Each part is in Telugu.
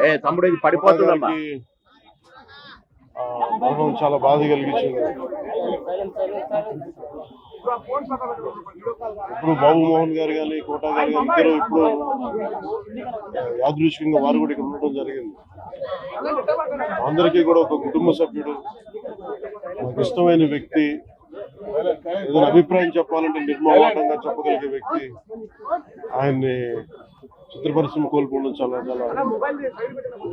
ఏ తమ్ముడు ఇది పడిపోతుందమ్మా. మరణం చాలా బాధ కలిగించింది. ఇప్పుడు బాబు మోహన్ గారు కానీ కోటా గారు కానీ ఇద్దరు ఇప్పుడు ఆ, యాదృచ్ఛికంగా వారు కూడా ఇక్కడ ఉండడం జరిగింది. అందరికీ కూడా ఒక కుటుంబ సభ్యుడు నాకు ఇష్టమైన వ్యక్తి ఏదైనా అభిప్రాయం చెప్పాలంటే నిర్మమాటంగా చెప్పగలిగే వ్యక్తి ఆయన్ని చిత్ర పరిశ్రమ కోల్పోవడం చాలా చాలా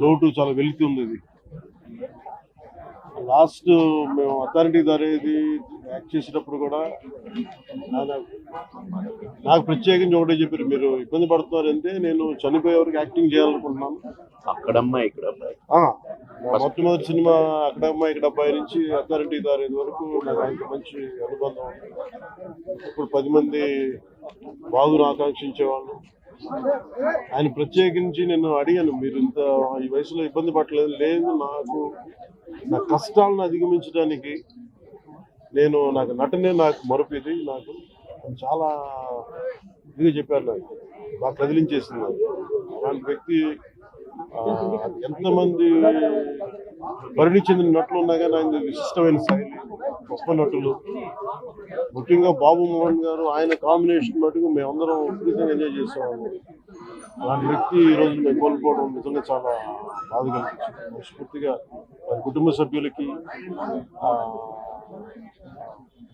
లోటు చాలా వెలితి ఉంది ఇది. లాస్ట్ మేము అథారిటీ అనేది యాక్ట్ చేసేటప్పుడు కూడా నాకు ప్రత్యేకించి ఒకటే చెప్పారు మీరు ఇబ్బంది పడుతున్నారు అంటే నేను చనిపోయే వరకు యాక్టింగ్ చేయాలనుకుంటున్నాను. అక్కడమ్మా ఇక్కడ మొట్టమొదటి సినిమా అక్కడ అమ్మాయి ఇక్కడ అబ్బాయి నుంచి అథారిటీ దారి వరకు నాకు ఆయనతో మంచి అనుబంధం ఇప్పుడు పది మంది బాగును ఆకాంక్షించేవాళ్ళు ఆయన ప్రత్యేకించి నేను అడిగాను మీరు ఇంత ఈ వయసులో ఇబ్బంది పడలేదు లేదు నాకు నా కష్టాలను అధిగమించడానికి నేను నాకు నటనే నాకు మరుపు ఇది నాకు చాలా ఇదిగా చెప్పారు నాకు బాగా కదిలించేసింది నాకు. అలాంటి వ్యక్తి ఎంతమంది పరిణి చెందిన నటులు ఉన్నా కానీ ఆయన విశిష్టమైన శైలి గొప్ప నటులు. ముఖ్యంగా బాబు మోహన్ గారు ఆయన కాంబినేషన్ మటుకు మేమందరం విపరీతంగా ఎంజాయ్ చేసేవాళ్ళం. అలాంటి వ్యక్తి ఈరోజు మేము కోల్పోవడం నిజంగా చాలా బాధ కలిగించింది మనస్ఫూర్తిగా వారి కుటుంబ సభ్యులకి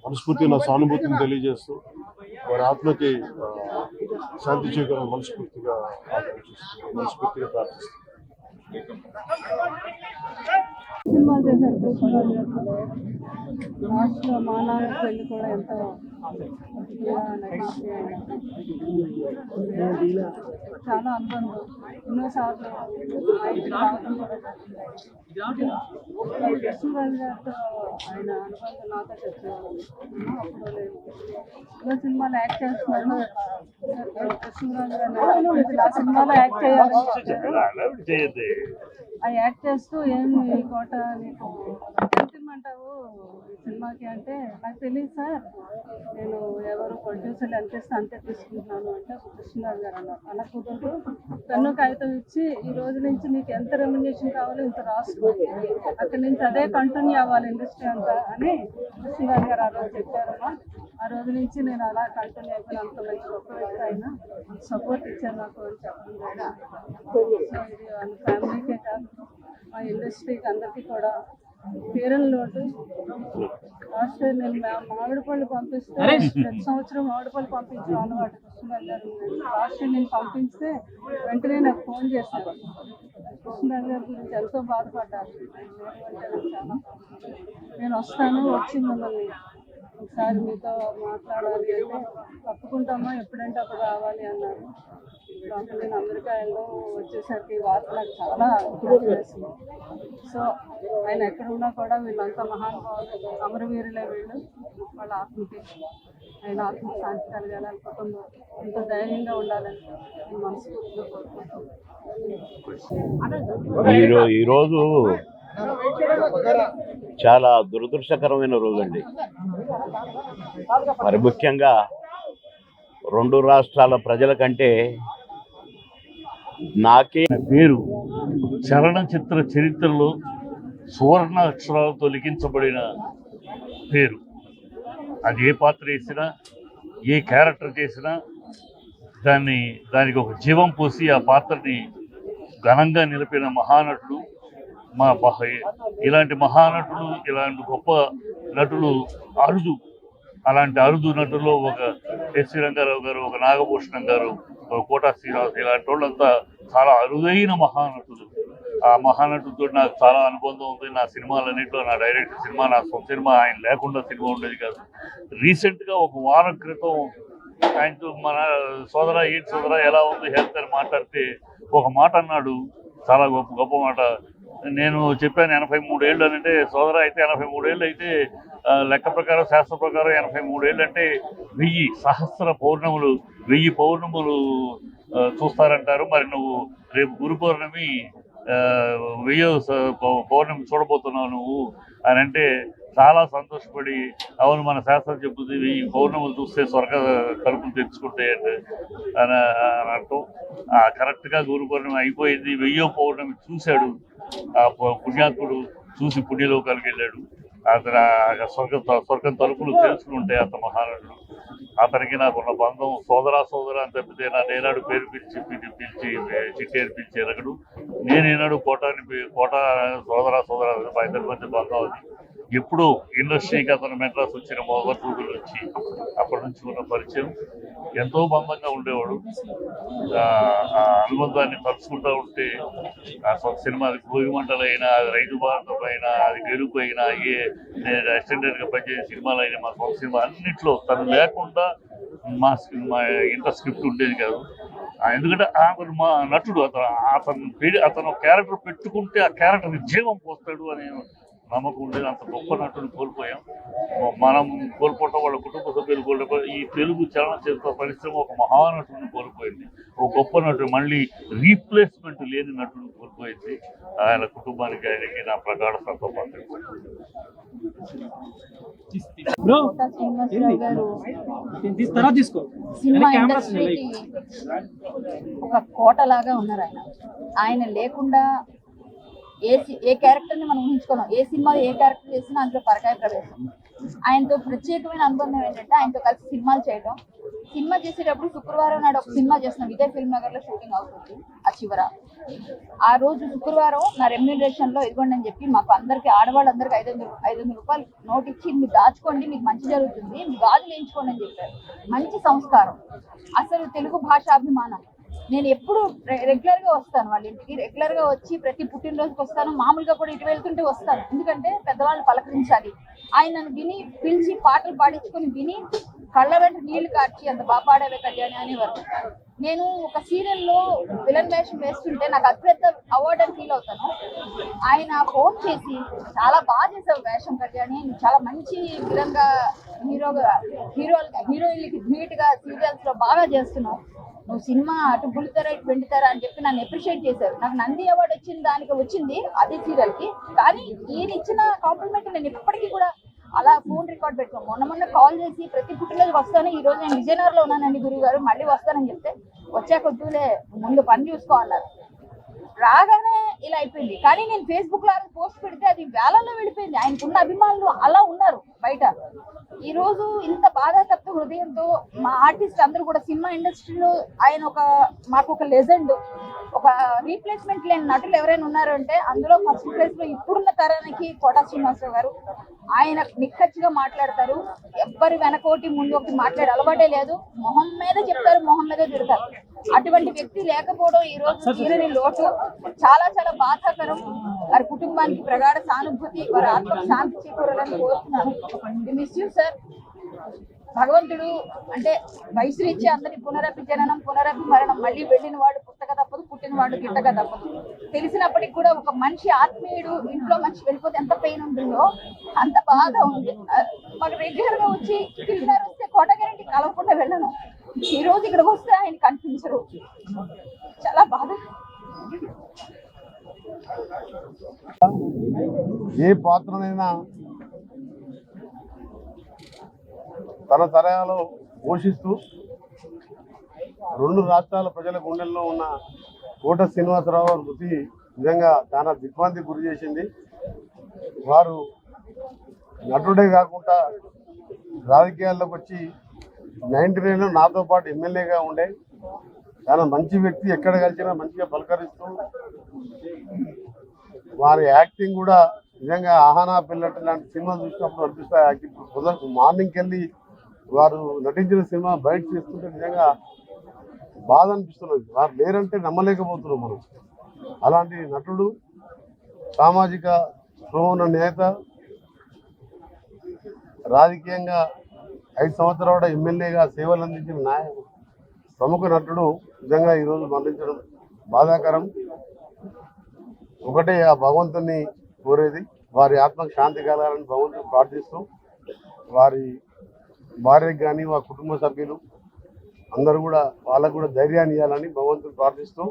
మనస్ఫూర్తి మనస్ఫూర్తిగా నా సానుభూతిని తెలియజేస్తూ వారి ఆత్మకి శాంతి చేకూర మనస్ఫూర్తిగా ఆకాంక్షిస్తున్నాను. మనస్ఫూర్తిగా ప్రార్థిస్తున్నాను. సినిమాలు చేశారు. కృష్ణరాజు లాస్ట్లో మా నాన్న కూడా ఎంతో చాలా అనుబంధం. ఎన్నోసార్లు ఆయనకి రావడం కృష్ణరాజు గారితో ఆయన అనుబంధం నాతో చెప్పేవాళ్ళు ఎన్నో సినిమాలు యాక్ట్ చేస్తున్నాను కృష్ణరాజు గారు ఆ సినిమాలో యాక్ట్ చేయాలి ఆ యాక్ట్ చేస్తూ ఏమి కోట నీకు ఎంత ఈ సినిమాకి అంటే? నాకు తెలియదు సార్. నేను ఎవరు ప్రొడ్యూసర్లు ఎంత ఇస్తే అంతే తీసుకుంటున్నాను అంటే కృష్ణరాజు గారు అన్నారు అలా కుదరదు పెన్ను కాగితం ఇచ్చి ఈ రోజు నుంచి నీకు ఎంత రెమ్యునేషన్ కావాలో ఇంత రాసుకో. అక్కడి నుంచి అదే కంటిన్యూ అవ్వాలి ఇండస్ట్రీ అంతా అని కృష్ణరాజు గారు ఆ రోజు చెప్పారమ్మా ఆ రోజు నుంచి నేను అలా కంటిన్యూ అయిపోయిన అంత మంచి గొప్ప వ్యక్తి అయినా. సపోర్ట్ ఇచ్చారు నాకు అని చెప్పడం సో ఇది వాళ్ళ ఫ్యామిలీకే కాదు. మా ఇండస్ట్రీకి అందరికీ కూడా తీరని లోటు. మా- మామిడి పళ్ళు పంపిస్తే ప్రతి సంవత్సరం మామిడి పళ్ళు పంపించే అలవాటు కృష్ణరాజు గారు నేను పంపిస్తే వెంటనే నాకు ఫోన్ చేశారు. కృష్ణరాజు గారి గురించి ఎంతో బాధపడ్డారు. నేను వస్తాను వచ్చి మిమ్మల్ని ఒకసారి మీతో మాట్లాడాలి అంటే తప్పుకుంటామా? ఎప్పుడంటే అప్పుడు రావాలి అన్నారు. కాబట్టి నేను అమెరికా వెళ్ళడం వచ్చేసరికి వార్త నాకు చాలా బాధ సో ఆయన ఎక్కడ ఉన్నా కూడా వీళ్ళంతా మహానుభావులు అమరవీరులే వీళ్ళు. వాళ్ళ ఆత్మకి ఆయన ఆత్మ శాంతి కలగాలని కుటుంబం ఇంత ధైర్యంగా ఉండాలని నేను మనస్ఫూర్తిగా కోరుకుంటున్నాను. ఈరోజు చాలా దురదృష్టకరమైన రోజండి. మరి ముఖ్యంగా రెండు రాష్ట్రాల ప్రజల కంటే నాకే పేరు చలనచిత్ర చరిత్రలో సువర్ణ అక్షరాలతో లిఖించబడిన పేరు. అది ఏ పాత్ర వేసినా ఏ క్యారెక్టర్ చేసినా దాన్ని దానికి ఒక జీవం పోసి ఆ పాత్రని ఘనంగా నిలిపిన మహానటుడు మా ఇలాంటి మహానటులు ఇలాంటి గొప్ప నటులు అరుదు. అలాంటి అరుదు నటుల్లో ఒక ఎస్వి రంగారావు గారు ఒక నాగభూషణం గారు ఒక కోటా శ్రీనివాస్ ఇలాంటి వాళ్ళంతా చాలా అరుదైన మహానటులు ఆ మహానటుడితో నాకు చాలా అనుబంధం ఉంది. నా సినిమాలన్నింటిలో నా డైరెక్ట్ సినిమా నా సొంత సినిమా ఆయన లేకుండా సినిమా ఉండేది కాదు. రీసెంట్గా ఒక వారం క్రితం ఆయనతో మన సోదర ఏంటి సోదర ఎలా ఉంది హెల్త్ అని మాట్లాడితే ఒక మాట అన్నాడు. చాలా గొప్ప గొప్ప మాట. నేను చెప్పాను ఎనభై మూడేళ్ళు అని అంటే సోదర అయితే ఎనభై మూడేళ్ళు అయితే లెక్క ప్రకారం శాస్త్ర ప్రకారం ఎనభై మూడేళ్ళు అంటే వెయ్యి సహస్ర పౌర్ణములు వెయ్యి పౌర్ణములు చూస్తారంటారు. మరి నువ్వు రేపు గురు పౌర్ణమి ఆ, వెయ్యో స- పౌర్ణమి చూడబోతున్నావు నువ్వు అని అంటే చాలా సంతోషపడి అవును మన శాస్త్రం చెబుతుంది ఈ పౌర్ణములు చూస్తే స్వర్గ కలుపులు తెచ్చుకుంటాయి అని అని అంటాం కరెక్ట్గా గురు పౌర్ణమి అయిపోయింది వెయ్యో పౌర్ణమి చూశాడు. ఆ పుణ్యాత్ముడు చూసి పుణ్యలోకాలకు వెళ్ళాడు. అతను స్వర్గ స్వర్గం తలుపులు తెలుసుకుని ఉంటాయి అతను మహారాజుడు. అతనికి నాకున్న బంధం సోదరా సోదరా అని తప్పితే నా నేనాడు పేరు పిలిచి పిలిచి చిట్టేరు పిలిచి ఎరగడు. నేను ఏనాడు కోటాని కోట సోదరా సోదరా మా ఇద్దరి మధ్య బంధం అది. ఎప్పుడు ఇండస్ట్రీకి అతను మెడ్రాస్ వచ్చిన మొదటి రోజుల నుంచి అప్పటి నుంచి ఉన్న పరిచయం. ఎంతో బంధంగా ఉండేవాడు. అనుబంధాన్ని తలుచుకుంటూ ఉంటే ఆ సొంత సినిమా అది భోగి మంటలైనా అది రైతు భారతం అయినా అది గెలుపు అయినా ఏ నేను అసిస్టెంట్ పనిచేసే సినిమాలు అయినా మా సొంత సినిమా అన్నింటిలో తను లేకుండా మా సి- మా ఇంటర్ స్క్రిప్ట్ ఉండేది కాదు. ఎందుకంటే అతను మా నటుడు అతను అతను అతను క్యారెక్టర్ పెట్టుకుంటే ఆ క్యారెక్టర్ జీవం పోస్తాడు అని నమ్మకం ఉండేది అంత గొప్ప నటుని కోల్పోయాం. మనం కోల్పోవటం వాళ్ళ కుటుంబ సభ్యులు కోల్పోయి ఈ తెలుగు చలనచిత్ర పరిశ్రమ ఒక మహానటుని కోల్పోయింది. ఒక గొప్ప నటుడు మళ్ళీ రీప్లేస్మెంట్ లేని నటుని కోల్పోయింది. ఆయన కుటుంబానికి ఆయనకి నా ప్రగాఢ సంతోషం ఒక కోటలాగా ఉన్నారు ఆయన. ఆయన లేకుండా ఏ ఏ క్యారెక్టర్ని మనం ఊహించుకోలేం. ఏ సినిమాలో ఏ క్యారెక్టర్ చేసినా అందులో పరకాయ ప్రవేశం. ఆయనతో ప్రత్యేకమైన అనుబంధం ఏంటంటే ఆయనతో కలిసి సినిమాలు చేయడం సినిమా చేసేటప్పుడు శుక్రవారం నాడు ఒక సినిమా చేస్తున్నాం. విజయ్ ఫిల్మ్ నగర్లో షూటింగ్ అవుతుంది ఆ చివర. ఆ రోజు శుక్రవారం నా రెమ్యూనరేషన్లో ఇదిగోండి అని చెప్పి మాకు అందరికి ఆడవాళ్ళందరికి ఐదు వందలు ఐదు వందల రూపాయలు నోట్ ఇచ్చి మీరు దాచుకోండి మీకు మంచి జరుగుతుంది మీ గాజులు వేయించుకోండి అని చెప్పారు. మంచి సంస్కారం. అసలు తెలుగు భాషాభిమానం నేను ఎప్పుడు రెగ్యులర్గా వస్తాను వాళ్ళ ఇంటికి. రెగ్యులర్గా వచ్చి ప్రతి పుట్టినరోజుకి వస్తాను. మామూలుగా కూడా ఇటు వెళ్తుంటే వస్తాను. ఎందుకంటే పెద్దవాళ్ళు పలకరించాలి. ఆయన నన్ను విని పిలిచి పాటలు పాడించుకొని విని కళ్ళ వెంట నీళ్ళు కార్చి అంత బాగా పాడేవే కళ్యాణి అనేవారు. నేను ఒక సీరియల్లో విలన్ వేషం వేస్తుంటే నాకు అతిపెద్ద అవార్డు అని ఫీల్ అవుతాను. ఆయన ఫోన్ చేసి చాలా బాగా చేసావు వేషం కళ్యాణి. చాలా మంచి విధంగా హీరోగా హీరో హీరోయిన్లకి ధీట్గా సీరియల్స్లో బాగా చేస్తున్నావు. నువ్వు సినిమా అటు బుల్లితెర ఇటు వెండితెర అని చెప్పి నన్ను అప్రిషియేట్ చేశారు. నాకు నంది అవార్డు వచ్చిన దానికి వచ్చింది అదే సీరియల్కి. కానీ ఈయన ఇచ్చిన కాంప్లిమెంట్ నేను ఇప్పటికీ కూడా అలా ఫోన్ రికార్డ్ పెట్టుకో మొన్న మొన్న కాల్ చేసి ప్రతి పుట్టినరోజు వస్తాను ఈ రోజు నేను విజయనగరంలో ఉన్నానండి గురువు గారు మళ్ళీ వస్తానని చెప్తే వచ్చాక వద్దులే ముందు పని చూసుకో అన్నారు. రాగానే ఇలా అయిపోయింది. కానీ నేను ఫేస్బుక్లో పోస్ట్ పెడితే అది వేలల్లో వెళ్ళిపోయింది. ఆయనకున్న అభిమానులు అలా ఉన్నారు బయట. ఈ రోజు ఇంత బాధాతప్త హృదయంతో మా ఆర్టిస్ట్ అందరూ కూడా సినిమా ఇండస్ట్రీలో ఆయన ఒక మాకు ఒక లెజెండ్ ఒక రీప్లేస్మెంట్ లేని నటులు ఎవరైనా ఉన్నారు అంటే అందులో ఫస్ట్ ప్లేస్లో ఇప్పుడున్న తరానికి కోటా శ్రీనివాసరావు గారు. ఆయన నిక్కచ్చిగా మాట్లాడతారు. ఎవ్వరి వెనకోటి ముందు ఒకటి మాట్లాడే అలవాటే లేదు. మొహం మీద చెప్తారు మొహం మీద తిడతారు. అటువంటి వ్యక్తి లేకపోవడం ఈ రోజు తీరని లోటు. చాలా చాలా బాధాకరం. వారి కుటుంబానికి ప్రగాఢ సానుభూతి వారి ఆత్మ శాంతి చేకూరాలని కోరుతున్నాను. మిస్ యూ సార్ భగవంతుడు అంటే వయసు ఇచ్చి అందరి పునరపి జననం పునరపి మరణం మళ్ళీ వెళ్ళిన వాడు పుట్టక తప్పదు పుట్టిన వాడు గిట్టక తప్పదు. తెలిసినప్పటికి కూడా ఒక మనిషి ఆత్మీయుడు ఇంట్లో మనిషి వెళ్ళిపోతే ఎంత పెయిన్ ఉంటుందో అంత బాధ ఉంది. మాకు రెగ్యులర్గా వచ్చి పిల్లలు వస్తే కోటగారింటి కలవకుండా వెళ్ళను. ఈ రోజు ఇక్కడికి వస్తే ఆయన కనిపించరు. చాలా బాధ. ఏ పాత్రనైనా తన తరయాలో పోషిస్తూ రెండు రాష్ట్రాల ప్రజల గుండెల్లో ఉన్న కోట శ్రీనివాసరావు గారి మృతి నిజంగా చాలా దిగ్భ్రాంతికి గురి చేసింది. వారు నటుడే కాకుండా రాజకీయాల్లోకి వచ్చి నైన్టీ నైన్లో నాతో పాటు ఎమ్మెల్యేగా ఉండే చాలా మంచి వ్యక్తి ఎక్కడ కలిసినా మంచిగా పలకరిస్తూ వారి యాక్టింగ్ కూడా నిజంగా ఆహానా పిల్లట్ లాంటి సినిమా చూసినప్పుడు అనిపిస్తాయి యాక్టింగ్ ఉదయం మార్నింగ్కి వెళ్ళి వారు నటించిన సినిమా బయట చేస్తుంటే నిజంగా బాధ అనిపిస్తున్నది. వారు లేరంటే నమ్మలేకపోతున్నాం మనం. అలాంటి నటుడు సామాజిక స్పృహ నేత రాజకీయంగా ఐదు సంవత్సరాల ఎమ్మెల్యేగా సేవలు అందించిన నాయకుడు ప్రముఖ నటుడు నిజంగా ఈరోజు మరణించడం బాధాకరం. ఒకటే ఆ భగవంతుని కోరేది. వారి ఆత్మకు శాంతి కలగాలని భగవంతుని ప్రార్థిస్తూ వారి భార్యకు కానీ వారి కుటుంబ సభ్యులు అందరూ కూడా వాళ్ళకు కూడా ధైర్యాన్ని ఇవ్వాలని భగవంతుని ప్రార్థిస్తూ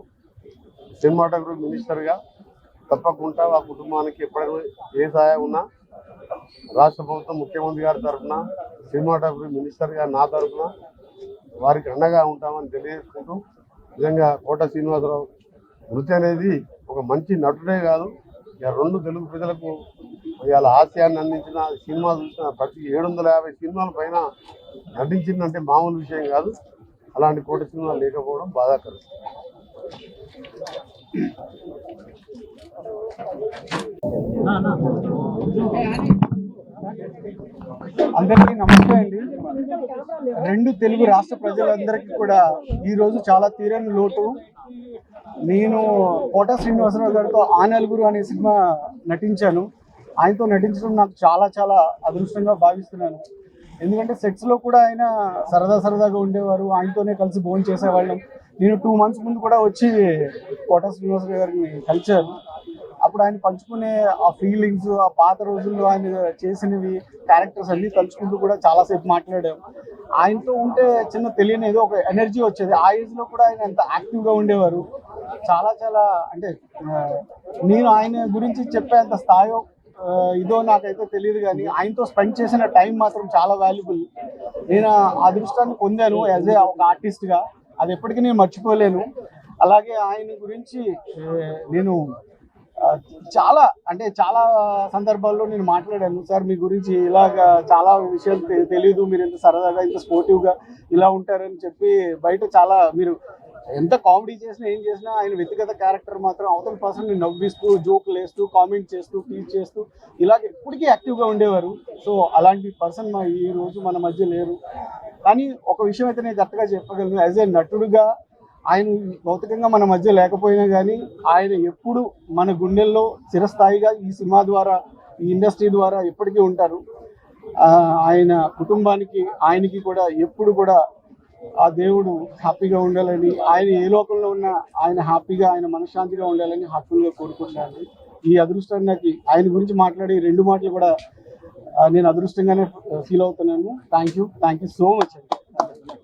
సినిమాటోగ్రఫీ మినిస్టర్గా తప్పకుండా ఆ కుటుంబానికి ఎప్పుడైనా ఏ సహాయం ఉన్నా రాష్ట్ర ప్రభుత్వం ముఖ్యమంత్రి గారి తరఫున సినిమాటోగ్రఫీ మినిస్టర్ గారు నా తరఫున వారికి అండగా ఉంటామని తెలియజేసుకుంటూ నిజంగా కోట శ్రీనివాసరావు మృతి అనేది ఒక మంచి నటుడే కాదు. ఇక రెండు తెలుగు ప్రజలకు ఇవాళ హాస్యాన్ని అందించిన సినిమా చూసిన ప్రతి ఏడు వందల యాభై సినిమాల పైన నటించిందంటే మామూలు విషయం కాదు. అలాంటి కోట సినిమా లేకపోవడం బాధాకరం. అందరికీ నమస్తే అండి. రెండు తెలుగు రాష్ట్ర ప్రజలందరికీ కూడా ఈరోజు చాలా తీరని లోటు. నేను కోట శ్రీనివాసరావు గారితో ఆ నలుగురు అనే సినిమా నటించాను. ఆయనతో నటించడం నాకు చాలా చాలా అదృష్టంగా భావిస్తున్నాను. ఎందుకంటే సెట్స్లో కూడా ఆయన సరదా సరదాగా ఉండేవారు. ఆయనతోనే కలిసి భోజనం చేసేవాళ్ళం. నేను టూ మంత్స్ ముందు కూడా వచ్చి కోట శ్రీనివాసరావు గారిని కలిచాను అప్పుడు ఆయన పంచుకునే ఆ ఫీలింగ్స్ ఆ పాత రోజుల్లో ఆయన చేసినవి క్యారెక్టర్స్ అన్ని తలుచుకుంటూ కూడా చాలాసేపు మాట్లాడాం. ఆయనతో ఉంటే చిన్న తెలియని ఏదో ఒక ఎనర్జీ వచ్చేది. ఆ ఏజ్లో కూడా ఆయన ఎంత యాక్టివ్గా ఉండేవారు. చాలా చాలా అంటే నేను ఆయన గురించి చెప్పేంత స్థాయో ఇదో నాకైతే తెలియదు కానీ ఆయనతో స్పెండ్ చేసిన టైం మాత్రం చాలా వాల్యుబుల్ నేను ఆ అదృష్టాన్ని పొందాను యాజ్ ఏ ఒక ఆర్టిస్ట్గా అది ఎప్పటికీ నేను మర్చిపోలేను. అలాగే ఆయన గురించి నేను చాలా అంటే చాలా సందర్భాల్లో నేను మాట్లాడాను. సార్ మీ గురించి ఇలాగా చాలా విషయాలు తె- మీరు ఎంత సరదాగా ఇంత స్పోర్టివ్గా ఇలా ఉంటారని చెప్పి బయట చాలా మీరు ఎంత కామెడీ చేసినా ఏం చేసినా ఆయన వ్యక్తిగత క్యారెక్టర్ మాత్రం అవతల పర్సన్ నవ్విస్తూ జోకులు వేస్తూ కామెంట్ చేస్తూ టీచ్ చేస్తూ ఇలాగ ఎప్పటికీ యాక్టివ్గా ఉండేవారు. సో అలాంటి పర్సన్ మా ఈ రోజు మన మధ్య లేరు. కానీ ఒక విషయం అయితే నేను కరెక్ట్గా చెప్పగలను. యాజ్ ఏ నటుడుగా ఆయన భౌతికంగా మన మధ్య లేకపోయినా కానీ ఆయన ఎప్పుడు మన గుండెల్లో చిరస్థాయిగా ఈ సినిమా ద్వారా ఈ ఇండస్ట్రీ ద్వారా ఎప్పటికీ ఉంటారు. ఆయన కుటుంబానికి ఆయనకి కూడా ఎప్పుడు కూడా ఆ దేవుడు హ్యాపీగా ఉండాలని ఆయన ఏ లోకంలో ఉన్నా ఆయన హ్యాపీగా ఆయన మనశ్శాంతిగా ఉండాలని హార్ట్ఫుల్గా కోరుకుంటున్నాను ఈ అదృష్టాన్ని నాకు ఆయన గురించి మాట్లాడి రెండు మాటలు కూడా నేను అదృష్టంగానే ఫీల్ అవుతున్నాను. Thank you thank you so much అండి.